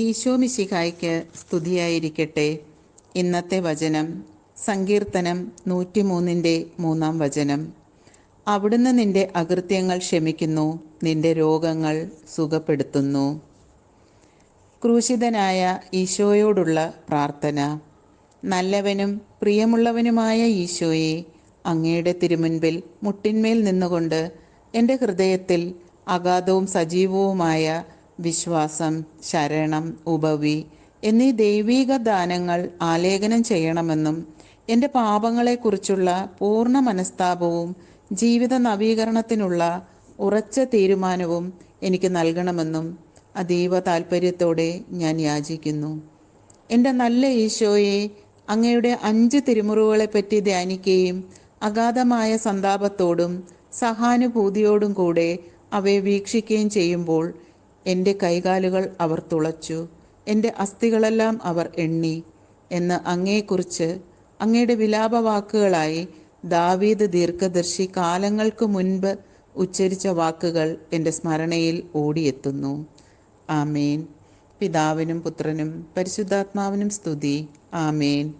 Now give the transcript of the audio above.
ഈശോ മിശിഹായ്ക്ക് സ്തുതിയായിരിക്കട്ടെ. ഇന്നത്തെ വചനം സങ്കീർത്തനം നൂറ്റിമൂന്നിന്റെ മൂന്നാം വചനം. അവിടുന്ന് നിന്റെ അകൃത്യങ്ങൾ ക്ഷമിക്കുന്നു നിന്റെ രോഗങ്ങൾ സുഖപ്പെടുത്തുന്നു. ക്രൂശിതനായ ഈശോയോടുള്ള പ്രാർത്ഥന. നല്ലവനും പ്രിയമുള്ളവനുമായ ഈശോയെ അങ്ങയുടെ തിരുമുൻപിൽ മുട്ടിന്മേൽ നിന്നുകൊണ്ട് എന്റെ ഹൃദയത്തിൽ അഗാധവും സജീവവുമായ വിശ്വാസം ശരണം ഉപവി എന്നീ ദൈവീക ദാനങ്ങൾ ആലേഖനം ചെയ്യണമെന്നും എന്റെ പാപങ്ങളെക്കുറിച്ചുള്ള പൂർണ മനസ്താപവും ജീവിത നവീകരണത്തിനുള്ള ഉറച്ച തീരുമാനവും എനിക്ക് നൽകണമെന്നും അതീവ താൽപ്പര്യത്തോടെ ഞാൻ യാചിക്കുന്നു. എന്റെ നല്ല ഈശോയെ അങ്ങയുടെ അഞ്ച് തിരുമുറുകളെപ്പറ്റി ധ്യാനിക്കുകയും അഗാധമായ സന്താപത്തോടും സഹാനുഭൂതിയോടും കൂടെ അവയെ വീക്ഷിക്കുകയും ചെയ്യുമ്പോൾ എന്റെ കൈകാലുകൾ അവർ തുളച്ചു എന്റെ അസ്ഥികളെല്ലാം അവർ എണ്ണി എന്ന് അങ്ങയെക്കുറിച്ച് അങ്ങയുടെ വിലാപവാക്കുകളായി ദാവീദ് ദീർഘദർശി കാലങ്ങൾക്ക് മുൻപ് ഉച്ചരിച്ച വാക്കുകൾ എന്റെ സ്മരണയിൽ ഓടിയെത്തുന്നു. ആമേൻ. പിതാവിനും പുത്രനും പരിശുദ്ധാത്മാവിനും സ്തുതി. ആമേൻ.